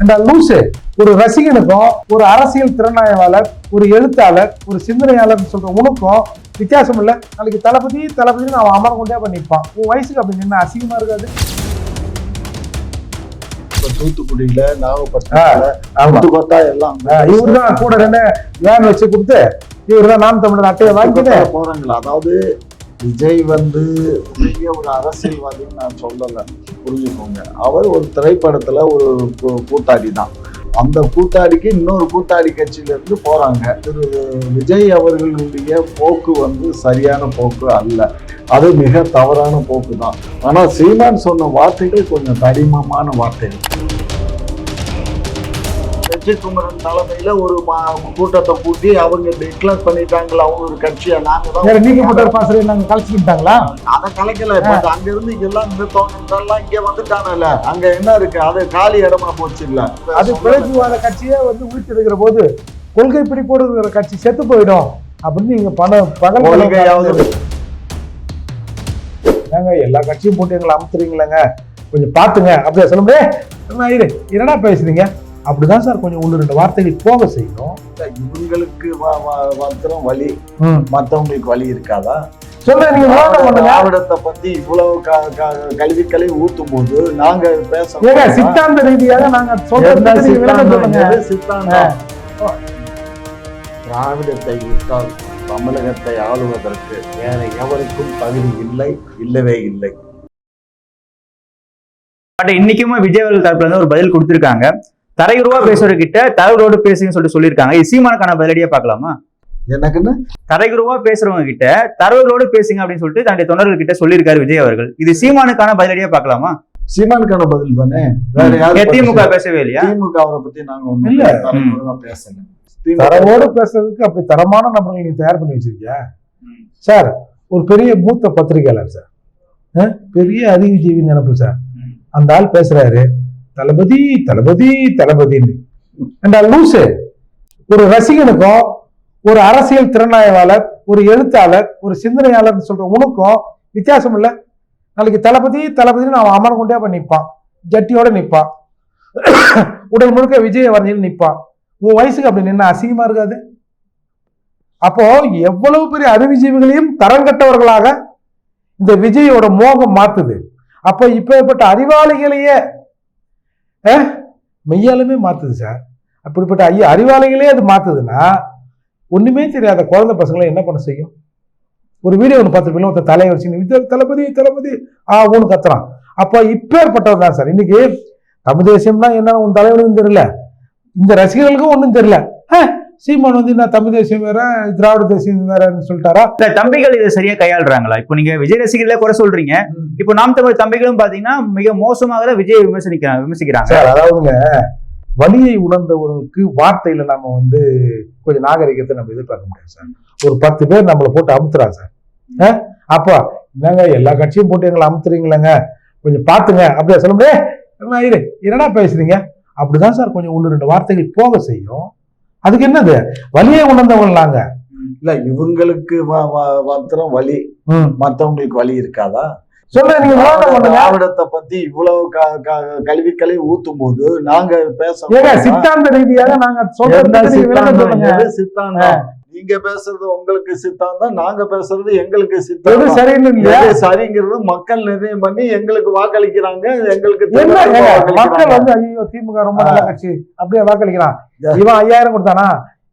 அந்த லூசு ஒரு ரசிகனுக்கும் ஒரு அரசியல் திறனாய்வாளர் ஒரு எழுத்தாளர் ஒரு சிந்தனையாளர் சொல்ற உனக்கும் வித்தியாசம் இல்ல. நாளைக்கு தளபதி தளபதினு அவன் அமர கொண்டே பண்ணி நிற்பான் உன் வயசுக்கு அப்படி நின்று அசிங்கமா இருக்காது. தூத்துக்குடியில நாகப்பட்டினத்துல எல்லாம் இவர் தான் கூட ரெண்டு வேன் வச்சு கொடுத்து இவர் தான் நாம் தமிழர் அட்டையை வாங்கிட்டு போறாங்களா? அதாவது விஜய் வந்து பெரிய ஒரு அரசியல்வாதின்னு நான் சொல்லலை. புரிஞ்சுக்கோங்க. அவர் ஒரு திரைப்படத்தில் ஒரு கூட்டாடி தான் அந்த கூட்டாடிக்கு இன்னொரு கூட்டாடி கட்சியிலேருந்து போகிறாங்க திரு. விஜய் அவர்களுடைய போக்கு வந்து சரியான போக்கு அல்ல. அது மிக தவறான போக்கு தான் ஆனால் சீமான் சொன்ன வார்த்தைகள் கொஞ்சம் தடிமமான வார்த்தைகள். வெற்றி குமரன் தலைமையில ஒரு கூட்டத்தை கூட்டி அவங்க டிக்ளேர் பண்ணிட்டாங்களா அவங்க ஒரு கட்சியா நாங்க தான் நீக்கப்பட்ட பாசறை நாங்க கழிச்சுக்கிட்டாங்களா அதை கலைக்கல பட் அங்க இருந்து எல்லாம் இந்த தோன்றெல்லாம் இங்க வந்துட்டானல்ல அங்க என்ன இருக்கு? அது காலி இடமா போச்சு இல்ல. அது பிழைப்புவாத கட்சியே வந்து உயிர்த்தெடுக்கிற போது கொள்கை பிடிப்போடு இருக்கிற கட்சி செத்து போயிடும். அப்படின்னு நீங்க பண பகல் ஏங்க எல்லா கட்சியும் போட்டு எங்களை அமுத்துறீங்களேங்க. கொஞ்சம் பாத்துங்க அப்படியே சொல்ல முடியாது இரு என்னடா பேசுறீங்க? அப்படிதான் சார் கொஞ்சம் ஒன்று ரெண்டு வார்த்தைகள் போக செய்யணும் இவங்களுக்கு மாத்திரம் வலி. ம். மத்தவங்களுக்கு வலி இருக்காதா? திராவிடத்தை பத்தி இவ்வளவு க- க- கல்விக்கலை ஊத்தும் போது நாங்க பேச சித்தாந்த ரீதியாக நாங்க? திராவிடத்தை விட்டால் தமிழகத்தை ஆளுவதற்கு வேற எவருக்கும் தகுதி இல்லை இல்லவே இல்லை. பட் இன்னைக்குமே விஜய் அவர்கள் தரப்புல இருந்து ஒரு பதில் கொடுத்திருக்காங்க. தரையுருவா பேசுறவர்கிட்ட தரவுரோடு பேசுங்கன்னு சொல்லிட்டு சொல்லியிருக்காங்க. சீமானுக்கான பதிலடியா பார்க்கலாமா? எனக்குன்னு தரைகுருவா பேசுறவங்க கிட்ட தரவுகளோடு பேசுங்க அப்படின்னு சொல்லிட்டு தன்னுடைய தொண்டர்கள் கிட்ட சொல்லியிருக்காரு விஜய் அவர்கள். இது சீமானுக்கான பதிலடியா பார்க்கலாமா? சீமானுக்கான பதில் தானே? வேற திமுக பேசவே இல்லையா? திமுக அவரை பத்தி நாங்க ஒண்ணும் இல்ல. பேசல. தரவோடு பேசுறதுக்கு அப்படி தரமான நபர்கள் நீ தயார் பண்ணி வச்சிருக்கியா. சார் ஒரு பெரிய மூத்த பத்திரிகையாளர் சார். பெரிய அறிவுஜீவி நினைப்பு சார். அந்த ஆள் பேசுறாரு. தளபதி தளபதி தளபதின்னு. அந்த லூசு ஒரு ரசிகனுக்கும் ஒரு அரசியல் திறனாய்வாளர் ஒரு எழுத்தாளர் ஒரு சிந்தனையாளர் சொல்ற உனக்கும் வித்தியாசம் இல்ல. நாளைக்கு தளபதி தளபதினு அவன் அமர கொண்டே அவன் நிற்பான். ஜட்டியோட நிற்பான். உடல் முழுக்க விஜய வரைஞ்சில் நிற்பான். உன் வயசுக்கு அப்படி நின்று அசிங்கமா இருக்காது. அப்போ எவ்வளவு பெரிய அறிவுஜீவிகளையும் தரம் கட்டவர்களாக இந்த விஜயோட மோகம் மாத்துது. அப்போ இப்பேற்பட்ட அறிவாளிகளையே மெய்யாலுமே மாற்றுது சார் அப்படிப்பட்ட ஐயா அறிவாளிகளே அது மாற்றுதுன்னா ஒன்றுமே தெரியாத குழந்தை பசங்களை என்ன பண்ண செய்யும்? ஒரு வீடியோ ஒன்று பார்த்துருப்பீங்க ஒருத்தர் தலையை வச்சு தளபதி தளபதி ஆ ஊன்னு கத்துறான். அப்போ இப்பேற்பட்டவர் தான் சார் இன்னைக்கு தமிழ் தேசியம்னா என்னன்னு உன் தலைவனுக்கும் தெரியல. இந்த ரசிகர்களுக்கும் ஒன்றும் தெரியல. ஆ? சீமான் வந்து என்ன தமிழ் தேசியம் வேற திராவிட தேசியம் வேறன்னு சொல்லிட்டாரா? இல்ல தம்பிகள் இதை சரியா கையாளுறாங்களா? இப்போ நீங்க விஜய் ரசிகர்களே குறை சொல்றீங்க. இப்போ நாம் தமிழ் தம்பிகளும் பாத்தீங்கன்னா மிக மோசமாக தான் விஜய் விமர்சனிக்கிறாங்க விமர்சிக்கிறாங்க. சார் அதாவதுங்க வலியை உணர்ந்தவர்களுக்கு வார்த்தையில நம்ம வந்து கொஞ்சம் நாகரிகத்தை நம்ம எதிர்பார்க்க முடியாது சார். ஒரு பத்து பேர் நம்மளை போட்டு அமுத்துறாங்க சார்? அப்போ என்னங்க எல்லா கட்சியும் போட்டு எங்களை அமுத்துறீங்களேங்க. கொஞ்சம் பாத்துங்க அப்படியே சொல்ல முடியாது என்னடா பேசுறீங்க? அப்படிதான் சார் கொஞ்சம் ஒன்று ரெண்டு வார்த்தைகள் போக செய்யும். அதுக்கு என்னது? வலியை உணர்ந்தவங்க நாங்க இல்ல இவங்களுக்கு மாத்திரம் வலி. மத்தவங்களுக்கு வலி இருக்காதா? திராவிடத்தை பத்தி இவ்வளவு க- க- கல்விக்கலை ஊத்தும் போது நாங்க பேச சித்தாந்த ரீதியாக நாங்க சித்தாந்தம்? நீங்க பேசுறது உங்களுக்கு சித்தாந்தம் நாங்க பேசுறது எங்களுக்கு சித்தாந்தம். சரின்னு சரிங்கிறது மக்கள் நிர்ணயம் பண்ணி எங்களுக்கு வாக்களிக்கிறாங்க எங்களுக்கு மக்கள். வந்து ஐயோ திமுக ரொம்ப நல்ல கட்சி. அப்படியே வாக்களிக்கிறான். இவன் ஐயாயிரம் கொடுத்தானா?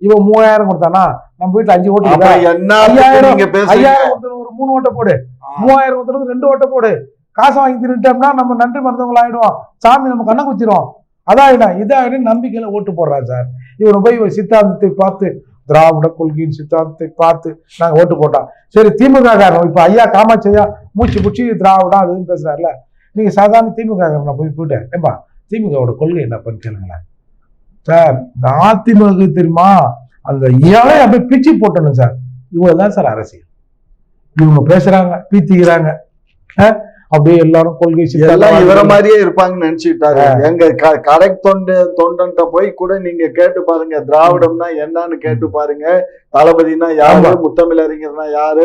இவன் மூவாயிரம் கொடுத்தானா? நம்ம வீட்டுல அஞ்சு ஓட்டு? என்ன ஐயாயிரம், ஐயாயிரம் ஒரு மூணு ஓட்டை போடு. மூவாயிரம் கொடுத்தவனுக்கு ரெண்டு ஓட்டை போடு. காசை வாங்கி திருட்டோம்னா நம்ம நன்றி மறந்தவங்கள ஆயிடுவோம். சாமி நம்ம கண்ணை குச்சிரும் அதாயிடும் இதாயிடும் நம்பிக்கையில ஓட்டு போடுறான் சார். இவனை போய் சித்தாந்தத்தை பார்த்து திராவிட கொள்கையின் சித்தாந்தத்தை பார்த்து நாங்க ஓட்டு போட்டோம். சரி திமுக காரணம். இப்ப ஐயா காமாட்சி ஐயா மூச்சு பிடிச்சி திராவிடம் அது இதுன்னு பேசுறாருல நீங்க சாதாரண திமுக காரணம் போய் போயிட்டேன் ஏம்பா திமுகவோட கொள்கை என்ன கேளுங்களேன். சார் இந்த அதிமுக தெரியுமா? அந்த இயாலே அப்படியே பிச்சு போட்டணும் சார். இவங்க தான் சார் அரசியல். இவங்க பேசுறாங்க பீத்திக்கிறாங்க. அஹ், அப்படியே எல்லாரும் கொள்கை எல்லாம் இவர மாதிரியே இருப்பாங்கன்னு நினைச்சுட்டாரு எங்க கடை தொண்டு தொண்டன்ட்ட போய் கூட நீங்க கேட்டு பாருங்க. திராவிடம்னா என்னன்னு கேட்டு பாருங்க. தளபதினா யாரு. முத்தமிழறிஞர்னா யாரு?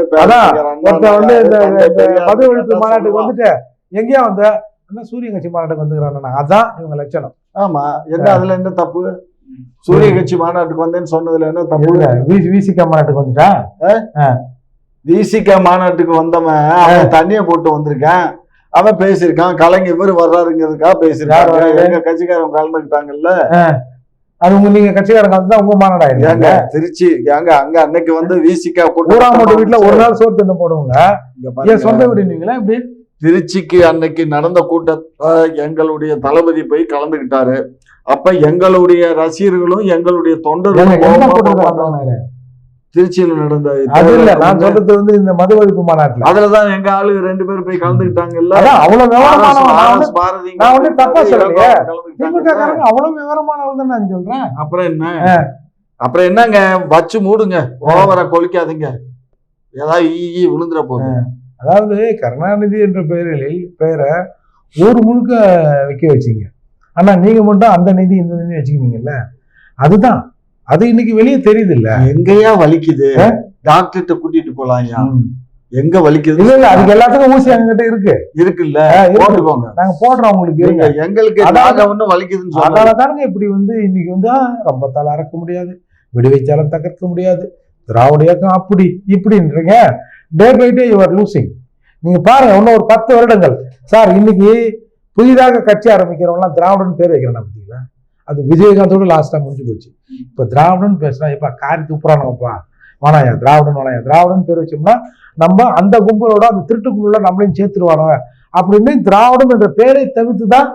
வந்து ஒழிப்பு என்ன மாநாட்டுக்கு? வந்துட்டு எங்கேயோ வந்து சூரிய கட்சி மாநாட்டுக்கு வந்துக்கிறான் அதான் இவங்க லட்சணம். ஆமா. என்ன அதுல என்ன தப்பு? சூரிய கட்சி மாநாட்டுக்கு வந்தேன்னு சொன்னதுல என்ன தப்பு? எதுல? வி- விசிக மாநாட்டுக்கு வந்துட்டா? விசிக மாநாட்டுக்கு வந்தவன் அவன் தண்ணிய போட்டு வந்திருக்கான். அவன் பேசியிருக்கான். கலைஞர் இவர் வர்றாருங்கிறதுக்காக வர்றாரு? எங்க கட்சிக்காரங்க கலந்துக்கிட்டாங்கல்ல? அது உங்க நீங்க கட்சிக்காரங்க வந்து உங்க மாநாடு ஆயிடுங்க திருச்சி ஏங்க அங்க அன்னைக்கு வந்து விசிக மட்டும் வீட்டுல ஒரு நாள் சோறு தின்னு போடுவாங்க பாருங்க. சொந்த வீடுங்களா இப்படி திருச்சிக்கு அன்னைக்கு நடந்த கூட்டத்தை எங்களுடைய தளபதி போய் கலந்துக்கிட்டாரு. அப்ப எங்களுடைய ரசிகர்களும் எங்களுடைய தொண்டர்களும் என்ன கோபமா போட்டுருக்காங்க போட்டாங்க. திருச்சியில நடந்த அது இல்ல நான் சொல்றது வந்து இந்த மது ஒழிப்பு மாநாட்டுல. அதுலதான் எங்க ஆளு ரெண்டு பேரும் போய் கலந்துக்கிட்டாங்கல்ல அதான் அவ்வளவு விவரமானவன் நான் வந்து தப்பா சொல்லலையே. கலந்துக்கிட்டாங்க. திமுக அவ்வளவு விவரமானவன் தான் நான் சொல்றேன். அப்புறம் என்ன? அப்புறம் என்னங்க? வச்சு மூடுங்க. ஓவரா கொலிக்காதீங்க ஏதாவது ஈ விழுந்துற போகுது. அதாவது கருணாநிதி என்ற பெயரில் பெயரை ஊர் முழுக்க வைக்க வச்சீங்க. ஆனா நீங்க மட்டும் அந்த நிதி இந்த நிதி வச்சுக்கினீங்கல்ல. அதுதான். அது இன்னைக்கு வெளியே தெரியுது இல்ல எங்கேயா வலிக்குது? டாக்டர்கிட்ட கூட்டிட்டு போலாம்யா எங்க வலிக்குது? இல்ல இல்ல அதுக்கு எல்லாத்துக்கும் ஊசி எங்ககிட்ட இருக்கு. இருக்குல்ல. போட்டுக்கோங்க. நாங்க போடுறோம் உங்களுக்கு இருங்க. எங்களுக்கு ஒண்ணும் வலிக்குதுன்னு அதனால தானுங்க இப்படி வந்து இன்னைக்கு வந்து ரொம்ப தலை அறக்க முடியாது. விடுவிச்சாலும் தகர்க்க முடியாது. திராவிட இயக்கம் அப்படி இப்படின்றீங்க. Day by day your losing நீங்க பாருங்க இன்னும் ஒரு பத்து வருடங்கள். சார் இன்னைக்கு புதிதாக கட்சி ஆரம்பிக்கிறவங்களாம் திராவிடன் பேர் வைக்கிறாங்க பார்த்தீங்களா அது விஜயகாந்தோட லாஸ்டா முடிஞ்சு போச்சு. இப்ப திராவிடன் பேசினா எப்பா காரி துப்புறானுங்கப்பா வானாயா திராவிடன் வானாயா? திராவிடன் பேர் வச்சோம்னா நம்ம அந்த கும்பலோட அந்த திருட்டு கும்பலோட நம்மளையும் சேர்த்துருவானுங்க அப்படின்னு திராவிடம் என்ற பேரை தவிர்த்து தான்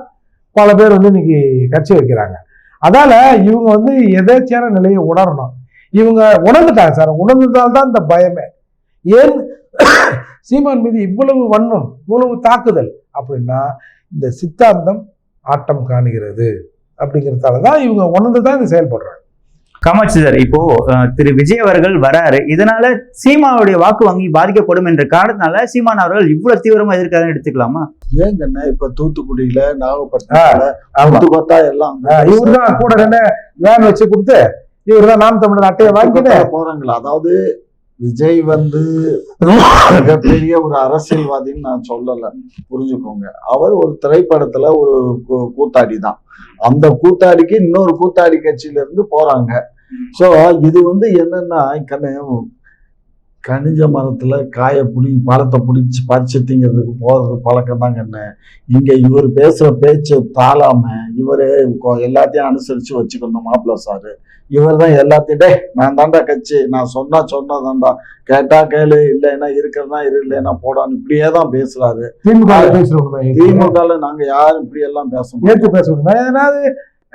பல பேர் வந்து இன்னைக்கு கட்சி வைக்கிறாங்க. அதால இவங்க வந்து எதேச்சியான நிலையை உணரணும். இவங்க உணர்ந்துட்டாங்க சார். உணர்ந்ததால் தான் இந்த பயமே. ஏன் சீமான் மீது இவ்வளவு வன்மம் இவ்வளவு தாக்குதல்? அப்படின்னா இந்த சித்தாந்தம் ஆட்டம் காணுகிறது. அப்படிங்கிறதால தான் இவங்க உணர்ந்து தான் இது செயல்படுறாங்க. காமாட்சி சார் இப்போ திரு விஜய் அவர்கள் வராரு. இதனால சீமாவுடைய வாக்கு வங்கி பாதிக்கப்படும் என்ற காரணத்தினால சீமான் அவர்கள் இவ்வளவு தீவிரமா எதிர்க்காதுன்னு எடுத்துக்கலாமா? ஏங்கண்ணா இப்ப தூத்துக்குடியில கொத்தா எல்லாம் இவர் தான் கூட என்ன வேன் வச்சு கொடுத்து இவர் தான் நாம் தமிழர் அட்டையை வாங்கிட்டு போறாங்களா? அதாவது விஜய் வந்து மிகப்பெரிய ஒரு அரசியல்வாதின்னு நான் சொல்லல. புரிஞ்சுக்கோங்க. அவர் ஒரு திரைப்படத்துல ஒரு கூத்தாடி தான் அந்த கூத்தாடிக்கு இன்னொரு கூத்தாடி கட்சியில இருந்து போறாங்க. சோ இது வந்து என்னன்னா கண்ணு கனிஞ்ச மரத்துல காய புடி பழத்தை பிடிச்சி பறிச்சு திங்கிறதுக்கு போறது பழக்கம் தான் கண்ணு இங்க இவர் பேசுற பேச்சு தாளாம இவரு எல்லாத்தையும் அனுசரிச்சு வச்சுக்கணும் மாப்பிள்ள சாரு. இவர் தான் எல்லாத்தையும் நான் தாண்டா கட்சி. நான் சொன்னா சொன்னதாண்டா கேட்டா கேளு இல்லைன்னா இருக்கிறதா இரு இல்லைன்னா போடான்னு இப்படியே தான் பேசுறாரு. திமுக பேசுறவங்க திமுகல நாங்க யாரும் இப்படி எல்லாம் பேச மாட்டோம். ஏற்று பேச முடியுமா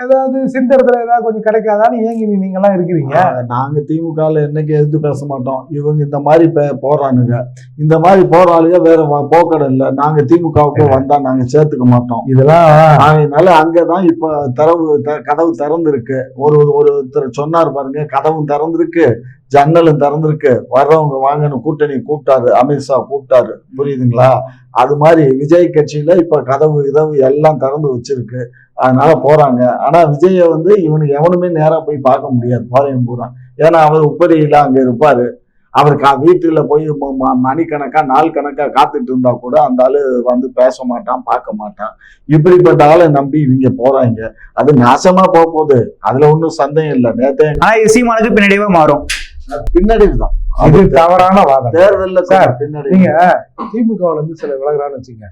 ஏதாவது சிந்தரத்துல ஏதாவது கொஞ்சம் கிடைக்காதான்னு ஏங்கி நீங்க எல்லாம் இருக்கிறீங்க. நாங்க திமுகல என்னைக்கு எதிர்த்து பேச மாட்டோம். இவங்க இந்த மாதிரி போறானுங்க. இந்த மாதிரி போறாளுங்க வேற போக்கடை இல்ல. நாங்க திமுகவுக்கு வந்தா நாங்க சேர்த்துக்க மாட்டோம். இதெல்லாம் அதனால அங்கதான் இப்ப தரவு கதவு திறந்திருக்கு. ஒரு ஒருத்தர் சொன்னார் பாருங்க கதவும் திறந்திருக்கு ஜன்னலும் திறந்திருக்கு. வர்றவங்க வாங்கன்னு கூட்டணி கூப்பிட்டாரு. அமித்ஷா கூப்பிட்டாரு. புரியுதுங்களா? அது மாதிரி விஜய் கட்சியில இப்ப கதவு இதவு எல்லாம் திறந்து வச்சிருக்கு. அதனால போறாங்க. ஆனா விஜய வந்து இவனுக்கு எவனுமே நேரா போய் பார்க்க முடியாது. பாளையம் பூரா. ஏன்னா அவர் உப்பரியில அங்க இருப்பாரு. அவர் கா வீட்டுல போய் மணிக்கணக்கா நாள் கணக்கா காத்துட்டு இருந்தா கூட அந்த ஆளு வந்து பேச மாட்டான் பார்க்க மாட்டான். இப்படிப்பட்ட ஆளை நம்பி இவங்க போறாங்க. அது நாசமா போக போகுது. அதுல ஒன்றும் சந்தேகம் இல்லை. நேத்தே ஆனா சீமானுக்கு பின்னாடியே மாறும். பின்னடைவு தான். இது தவறான வாதம். தேர்தல்ல சார், பின்னடைவு நீங்க திமுகவுல இருந்து சில விலகுறான்னு வச்சுங்க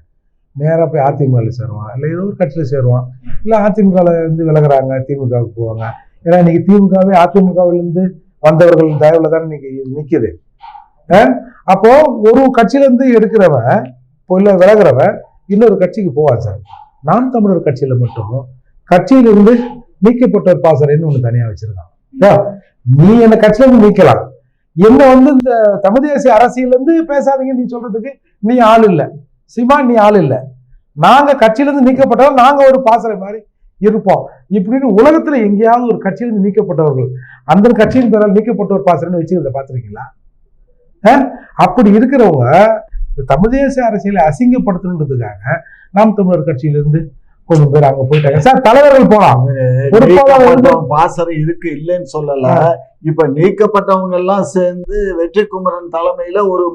நேராக போய் அதிமுகவில் சேருவான். இல்லை ஏதோ ஒரு கட்சியில் சேருவான். இல்லை அதிமுகவில் இருந்து விலகுறாங்க திமுகவுக்கு போவாங்க. ஏன்னா இன்னைக்கு திமுகவே அதிமுகவிலேருந்து வந்தவர்கள் தயவில் தானே இன்னைக்கு நிற்கிது அஹ்? அப்போ ஒரு கட்சியிலேருந்து எடுக்கிறவன் இப்போ இல்லை விலகிறவன் இன்னொரு கட்சிக்கு போவான் சார். நாம் தமிழர் கட்சியில் மட்டும் கட்சியிலிருந்து நீக்கப்பட்டோர் பாசறைன்னு ஒன்று தனியாக வச்சிருக்கான் நீ என்ன கட்சியிலேருந்து நீக்கலாம். என்ன வந்து இந்த தமிழ் தேசிய அரசியல் இருந்து பேசாதீங்க நீ சொல்றதுக்கு நீ ஆள் இல்லை. சிவா நீ ஆள் இல்லை. நாங்கள் கட்சியிலேருந்து நீக்கப்பட்டவர் நாங்கள் ஒரு பாசறை மாதிரி இருப்போம். இப்படின்னு உலகத்தில் எங்கேயாவது ஒரு கட்சியிலேருந்து நீக்கப்பட்டவர்கள் அந்த கட்சியின் பேரால் நீக்கப்பட்ட ஒரு பாசறைன்னு வச்சுக்கிறத பார்த்துருக்கீங்களா? அப்படி இருக்கிறவங்க இந்த தமிழ் தேசிய அரசியலை அசிங்கப்படுத்தணுன்றதுக்காக நாம் தமிழர் கட்சியிலிருந்து கொஞ்சம் பேர் அங்க போயிட்டாங்க. சார் தலைவர்கள் போலாம். பாசறை இருக்கு இல்லைன்னு சொல்லல. இப்ப நீக்கப்பட்டவங்க எல்லாம் சேர்ந்து வெற்றி குமரன் தலைமையில ஒரு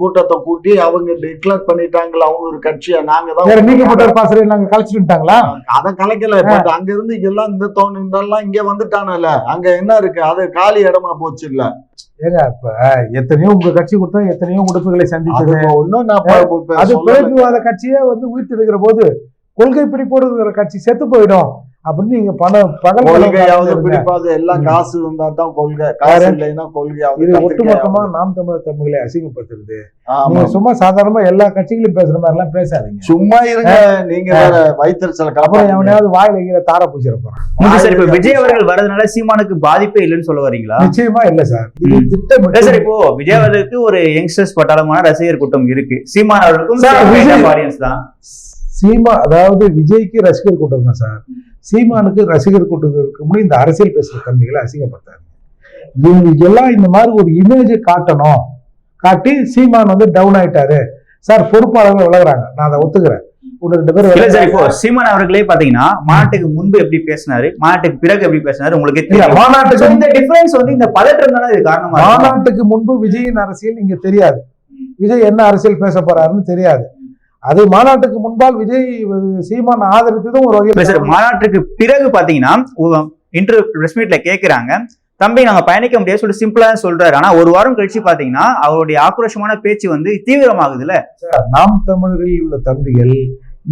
கூட்டத்தை கூட்டி அவங்க டிக்ளேர் பண்ணிட்டாங்களா அவங்க ஒரு கட்சியா? நாங்க தான் நீக்கப்பட்ட பாசறை நாங்க கழிச்சுட்டு வந்துட்டாங்களா? அத கலைக்கல. பட் அங்க இருந்து எல்லாம் இந்த தோணு இதெல்லாம் இங்க வந்துட்டானல. அங்க என்ன இருக்கு? அது காலி இடமா போச்சு இல்ல. ஏங்க இப்ப எத்தனையோ உங்க கட்சி கொடுத்தா எத்தனையோ உடுப்புகளை சந்திச்சது இப்ப அது. பிழைப்புவாத கட்சியே வந்து உயிர்த்தெடுக்கிற போது கொள்கை பிடிப்போடு இருக்கிற கட்சி செத்து போயிடும். அப்படின்னு நீங்க பண பகல் கொள்கையாவது பிடிப்பாது. எல்லாம். காசு வந்தா தான் கொள்கை. காசு? இல்லைன்னா கொள்கையாவது இது ஒட்டுமொத்தமா. நாம் தமிழர் தமிழை அசிங்கப்படுத்துறது. நீங்க சும்மா சாதாரணமா எல்லா கட்சிகளையும் பேசுற மாதிரி எல்லாம் பேசாதீங்க. சும்மா இருங்க. நீங்க வேற வைத்தறிச்சல அப்புறம் காப்பாங்க எவனையாவது வாயில கீழே தார பூசிட போறான். சார் இப்ப விஜய் அவர்கள் வரதுனால சீமானுக்கு பாதிப்பே இல்லைன்னு சொல்ல வரீங்களா? நிச்சயமா இல்ல சார். இது ம். இல்ல திட்டமிட்டு சார் இப்போ விஜய் அவர்களுக்கு ஒரு யங்ஸ்டர்ஸ் பட்டாளமான ரசிகர் கூட்டம் இருக்கு. சீமான் அவர்களுக்கும் ஆடியன்ஸ் தான்? சீமா அதாவது விஜய்க்கு ரசிகர் கூட்டம் தான் சார். சீமானுக்கு ரசிகர் கூட்டம் இருக்கும்னு இந்த அரசியல் பேசுற தம்பிகளை அசிங்கப்படுத்தாங்க இவங்களுக்கு எல்லாம் இந்த மாதிரி ஒரு இமேஜ் காட்டணும். காட்டி சீமான் வந்து டவுன் ஆயிட்டாரு. சார் பொறுப்பாளர்கள் விலகுறாங்க. நான் அதை ஒத்துக்கிறேன். சீமான் அவர்களே பாத்தீங்கன்னா மாநாட்டுக்கு முன்பு எப்படி பேசினாரு மாநாட்டுக்கு பிறகு எப்படி பேசினாரு உங்களுக்கு மாநாட்டுக்கு இந்த டிஃபரன்ஸ் வந்து இந்த பதற்றம் தானே இது காரணமா. மாநாட்டுக்கு முன்பு விஜயின் அரசியல் இங்க தெரியாது. விஜய் என்ன அரசியல் பேச போறாருன்னு தெரியாது. அது மாநாட்டுக்கு முன்பால் விஜய் சீமான் ஆதரித்ததும் ஒரு வகையில் மாநாட்டுக்கு பிறகு பாத்தீங்கன்னா இன்டர்வியூ பிரஸ் மீட்ல கேக்குறாங்க. தம்பி நாங்க பயணிக்க முடியாது சொல்லி சிம்பிளா சொல்றாரு. ஆனா ஒரு வாரம் கழிச்சு பாத்தீங்கன்னா அவருடைய ஆக்ரோஷமான பேச்சு வந்து தீவிரமாகுதுல நாம் தமிழரில் உள்ள தம்பிகள்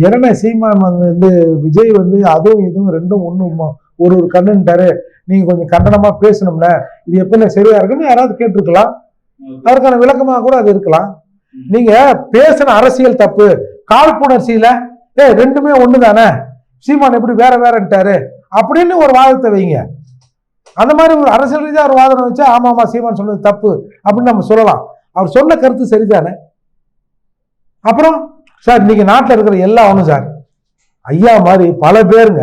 என்ன சீமான் வந்து விஜய் வந்து அதுவும் இதுவும் ரெண்டும் ஒண்ணும் ஒரு ஒரு கண்ணுன்ட்டாரு நீங்க கொஞ்சம் கண்டனமா பேசணும்ல. இது எப்ப சரியா இருக்குன்னு யாராவது கேட்டிருக்கலாம். அதற்கான விளக்கமா கூட அது இருக்கலாம். நீங்க பேசின அரசியல் தப்பு காழ்ப்புணர்ச்சியில ஏ ரெண்டுமே ஒண்ணு தானே சீமான் எப்படி வேற வேறன்ட்டாரு? அப்படின்னு ஒரு வாதத்தை வைங்க. அந்த மாதிரி ஒரு அரசியல் ரீதியாக ஒரு வாதனை வச்சா ஆமா ஆமா சீமான் சொன்னது தப்பு அப்படின்னு நம்ம சொல்லலாம். அவர் சொன்ன கருத்து சரிதானே? அப்புறம் சார் இன்னைக்கு நாட்டில் இருக்கிற எல்லா ஒன்றும் சார். ஐயா மாதிரி பல பேருங்க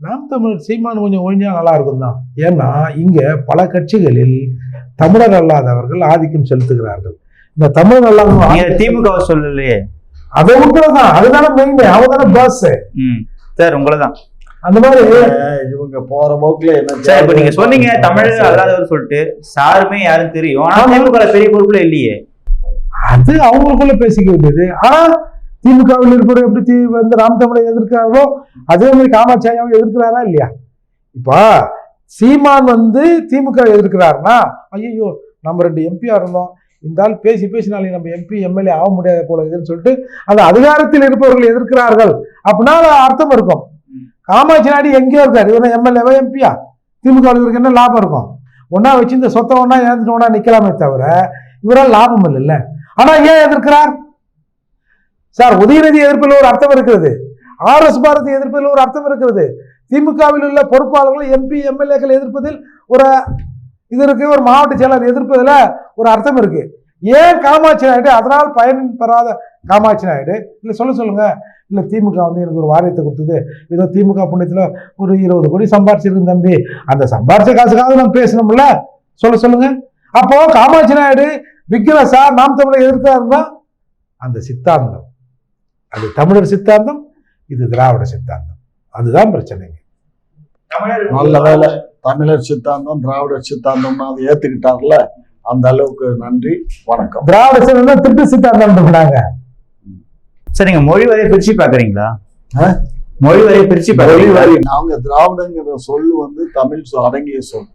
நாம் தமிழர் சீமான் கொஞ்சம் ஒழிஞ்சா நல்லா இருக்கும் தான் ஏன்னா இங்கே பல கட்சிகளில் தமிழர் அல்லாதவர்கள் ஆதிக்கம் செலுத்துகிறார்கள். இந்த நீங்க அல்லாதவங்க திமுக சொல்லலையே. அதை விட்டுறதான் அதுதானே மெயின் அவன் தானே பாஸ் ம். சார் உங்களதான். அந்த மாதிரி. இவங்க போற போக்குல என்ன சார் இப்ப நீங்க சொன்னீங்க தமிழ் அல்லாதவர் சொல்லிட்டு சாருமே யாரும் தெரியும். ஆனா திமுக பெரிய பொறுப்புல இல்லையே. அது அவங்களுக்குள்ள பேசிக்க வேண்டியது. ஆனா திமுகவில் இருக்கிற எப்படி தி வந்து ராம் தமிழை எதிர்க்கிறார்களோ அதே மாதிரி காமாட்சியாவும் எதிர்க்கிறாரா இல்லையா? இப்போ சீமான் வந்து திமுக எதிர்க்கிறாருன்னா ஐயோ நம்ம ரெண்டு எம்பியா இருந்தோம். இந்த ஆள் பேசி பேசி நாளைக்கு நம்ம எம்பி எம்எல்ஏ ஆக முடியாத போல இதுன்னு சொல்லிட்டு அந்த அதிகாரத்தில் இருப்பவர்கள் எதிர்க்கிறார்கள். அப்படின்னா அர்த்தம் இருக்கும். காமாட்சி நாடு எங்கேயோ இருக்காரு. இவன் எம்எல்ஏவா எம்பியா திமுக இவருக்கு என்ன லாபம் இருக்கும்? ஒன்னா வச்சு இந்த சொத்தை ஒன்னா ஏந்துட்டு ஒன்னா நிக்கலாமே தவிர இவரால் லாபம் இல்லைல்ல. ஆனா ஏன் எதிர்க்கிறார்? சார் உதயநிதி எதிர்ப்பில் ஒரு அர்த்தம் இருக்கிறது. ஆர் எஸ் பாரதி எதிர்ப்பில் ஒரு அர்த்தம் இருக்கிறது. திமுகவில் உள்ள பொறுப்பாளர்கள் எம்பி எம்எல்ஏக்கள் எதிர்ப்பதில் ஒரு இது இருக்கு ஒரு மாவட்ட செயலர் எதிர்ப்பதில் ஒரு அர்த்தம் இருக்கு. ஏன் காமாட்சி நாயுடு அதனால் பயன் பெறாத காமாட்சி நாயுடு? இல்லை சொல்ல சொல்லுங்க. இல்லை திமுக வந்து எனக்கு ஒரு வாரியத்தை கொடுத்தது. ஏதோ திமுக புண்ணியத்தில் ஒரு இருபது கோடி சம்பாரிச்சிருக்கு தம்பி. அந்த சம்பாரிச்ச காசுக்காக நம்ம பேசணும்ல. சொல்ல சொல்லுங்க. அப்போ காமாட்சி நாயுடு விக்ரஸா நாம் தமிழை எதிர்த்தாருன்னா அந்த சித்தாந்தம். அது தமிழர் சித்தாந்தம் இது திராவிட சித்தாந்தம். அதுதான் பிரச்சனைங்க. நல்ல வேலை. தமிழர் சித்தாந்தம் திராவிடர் சித்தாந்தம்னு அதை ஏத்துக்கிட்டார்ல அந்த அளவுக்கு நன்றி வணக்கம். திராவிட சித்தாந்தம் திட்டு சித்தாந்தம் பண்ணாங்க சார் நீங்க மொழி வரையை பிரிச்சு பாக்குறீங்களா? மொழி வரையை பிரிச்சு மொழி வரி நாங்க திராவிடங்கிற சொல் வந்து தமிழ் சொல் அடங்கிய சொல்.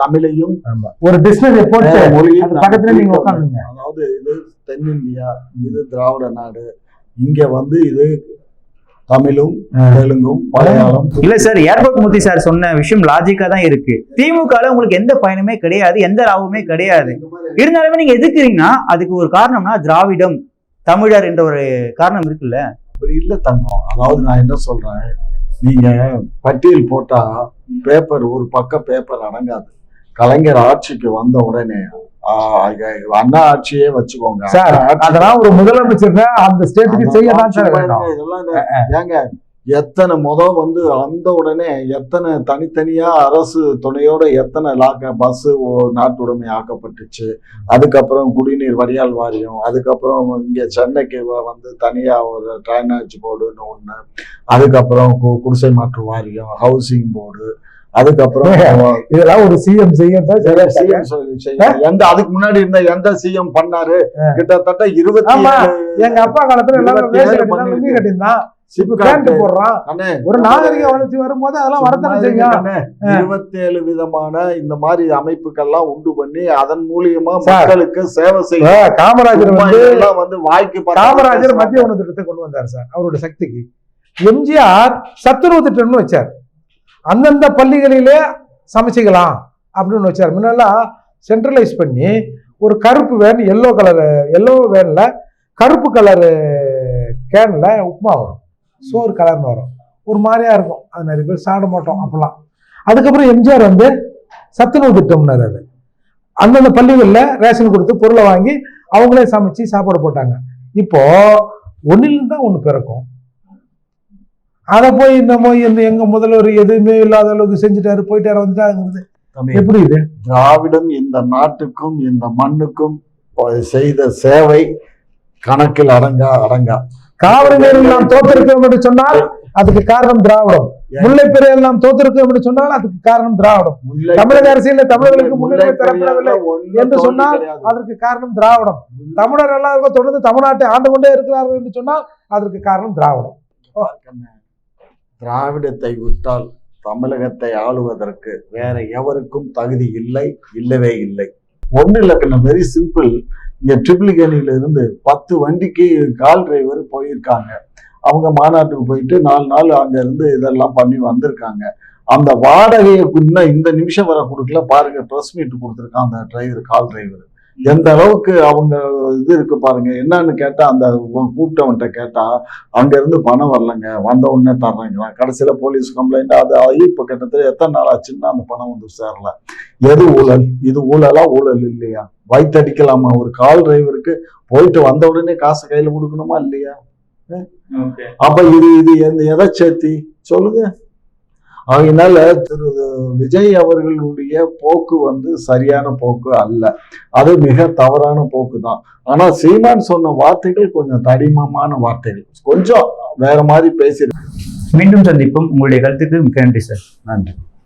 தமிழையும். ஒரு டிக்ஷனரி போட்டு மொழியும் பக்கத்துல நாங்க அதாவது இது தென்னிந்தியா இது திராவிட நாடு. இங்க வந்து இது தமிழும் தெலுங்கும் மலையாளம் இல்ல சார் ஏர்போர்ட் மூர்த்தி சார் சொன்ன விஷயம் லாஜிக்கா தான் இருக்கு. திமுகல உங்களுக்கு எந்த பயனுமே கிடையாது எந்த லாபமே கிடையாது. இருந்தாலுமே நீங்க எதுக்குறீங்கன்னா அதுக்கு ஒரு காரணம்னா திராவிடம் தமிழர் என்ற ஒரு காரணம் இருக்குல்ல. அப்படி இல்ல தங்கம். அதாவது நான் என்ன சொல்றேன் நீங்க பட்டியல் போட்டா பேப்பர் ஒரு பக்கம் பேப்பர் அடங்காது. கலைஞர் ஆட்சிக்கு வந்த உடனே அண்ணா ஆட்சியே வச்சுக்கோங்க. சார் அதெல்லாம் ஒரு முதலமைச்சர் அந்த ஸ்டேட்டுக்கு செய்ய தான் சார் ஏங்க எத்தனை முத வந்து அந்த உடனே எத்தனை தனித்தனியா அரசு துணையோட எத்தனை லாக்க பஸ் நாட்டுடைமை ஆக்கப்பட்டுச்சு. அதுக்கப்புறம் குடிநீர் வடிகால் வாரியம் அதுக்கப்புறம் இங்க சென்னைக்கு வந்து தனியா ஒரு ட்ரைனேஜ் போர்டுன்னு ஒண்ணு அதுக்கப்புறம் குடிசை மாற்று வாரியம் ஹவுசிங் போர்டு அதுக்கப்புறம் இதெல்லாம் ஒரு சிஎம் சிஎம் எந்த அதுக்கு முன்னாடி இருந்த எந்த சிஎம் பண்ணாரு? கிட்டத்தட்ட இருபத்தி எங்க அப்பா காலத்துல எல்லாரும் கட்டியிருந்தான் ஒரு நாகரிக வளர்ச்சி வரும்போது அதெல்லாம் வரத்தானே செய்யும். இருபத்தேழு விதமான இந்த மாதிரி அமைப்புகள்லாம் உண்டு பண்ணி அதன் மூலியமா. மக்களுக்கு சேவை செய்யும் காமராஜர் வந்து வாய்க்கு காமராஜர். மத்திய உணவு திட்டத்தை கொண்டு வந்தார் சார் அவரோட சக்திக்கு. எம்ஜிஆர் சத்துணவு திட்டம்னு வச்சார். அந்தந்த பள்ளிகளிலே சமைச்சிக்கலாம் அப்படின்னு வச்சார். முன்னெல்லாம் சென்ட்ரலைஸ் பண்ணி ஒரு கருப்பு வேன் எல்லோ கலர் எல்லோ வேனில் கருப்பு கலரு கேனில் உப்புமா வரும். சோறு கலர்னு வரும். ஒரு மாதிரியாக இருக்கும். அது நிறைய பேர் சாப்பிட மாட்டோம் அப்போல்லாம். அதுக்கப்புறம் எம்ஜிஆர் வந்து சத்துணவு திட்டம்னார் அது. அந்தந்த பள்ளிகளில் ரேஷன் கொடுத்து பொருளை வாங்கி அவங்களே சமைச்சு சாப்பாடு போட்டாங்க. இப்போ ஒன்றிலிருந்து தான் ஒன்று பிறக்கும். அதை போய் நம்ம இந்த எங்க முதல்வர் எதுவுமே இல்லாத அளவுக்கு செஞ்சுட்டாரு போயிட்டாரு வந்துட்டாருங்கிறது. எப்படி இது? திராவிடம் இந்த நாட்டுக்கும் இந்த மண்ணுக்கும் செய்த சேவை கணக்கில் அடங்கா அடங்கா. காவிரி நீரில் நாம் தோத்திருக்கோம் என்று சொன்னால் அதுக்கு காரணம் திராவிடம். முல்லை பெரியால் நாம் தோத்திருக்கோம் என்று சொன்னால் அதுக்கு காரணம் திராவிடம். தமிழக அரசியலில் தமிழர்களுக்கு முன்னுரிமை தரப்படவில்லை என்று சொன்னால். அதற்கு காரணம் திராவிடம். தமிழர் எல்லாருக்கும் தொடர்ந்து தமிழ்நாட்டை ஆண்டு கொண்டே இருக்கிறார்கள் என்று சொன்னால் அதற்கு காரணம் திராவிடம். பார்க்கணும். திராவிடத்தை விட்டால் தமிழகத்தை ஆளுவதற்கு வேற எவருக்கும் தகுதி இல்லை இல்லவே இல்லை. ஒன்று இலக்கணம் வெரி சிம்பிள் இங்க ட்ரிபிளிகனில இருந்து பத்து வண்டிக்கு கால் டிரைவர் போயிருக்காங்க. அவங்க மாநாட்டுக்கு போயிட்டு நாலு நாள் அங்க இருந்து இதெல்லாம் பண்ணி வந்திருக்காங்க. அந்த வாடகையை இன்னும் இந்த நிமிஷம் வர கொடுக்கல. பாருங்க ப்ரெஸ் மீட் கொடுத்துருக்கான் அந்த டிரைவர் கால் டிரைவர் எந்த அளவுக்கு அவங்க இது இருக்கு பாருங்க. என்னன்னு கேட்டா அந்த கூப்பிட்டவன்ட்ட கேட்டா அங்க இருந்து பணம் வரலங்க. வந்த உடனே தர்றாங்களா கடைசியில போலீஸ் கம்ப்ளைண்ட் அது இப்ப கிட்டத்தட்ட எத்தனை நாள் ஆச்சுன்னா அந்த பணம் வந்து சேரல. எது ஊழல்? இது ஊழலா ஊழல் இல்லையா? வயிற்றடிக்கலாமா ஒரு கால் டிரைவருக்கு போயிட்டு வந்த உடனே காசு கையில கொடுக்கணுமா இல்லையா? அப்ப இது இது எந்த எதை சேர்த்தி? சொல்லுங்க. அதனால திரு விஜய் அவர்களுடைய போக்கு வந்து சரியான போக்கு அல்ல. அது மிக தவறான போக்கு தான் ஆனா சீமான் சொன்ன வார்த்தைகள் கொஞ்சம் தடிமமான வார்த்தைகள். கொஞ்சம் வேற மாதிரி பேசி மீண்டும் சந்திப்போம். உங்களுடைய கருத்துக்கு மிக்க நன்றி சார். நன்றி.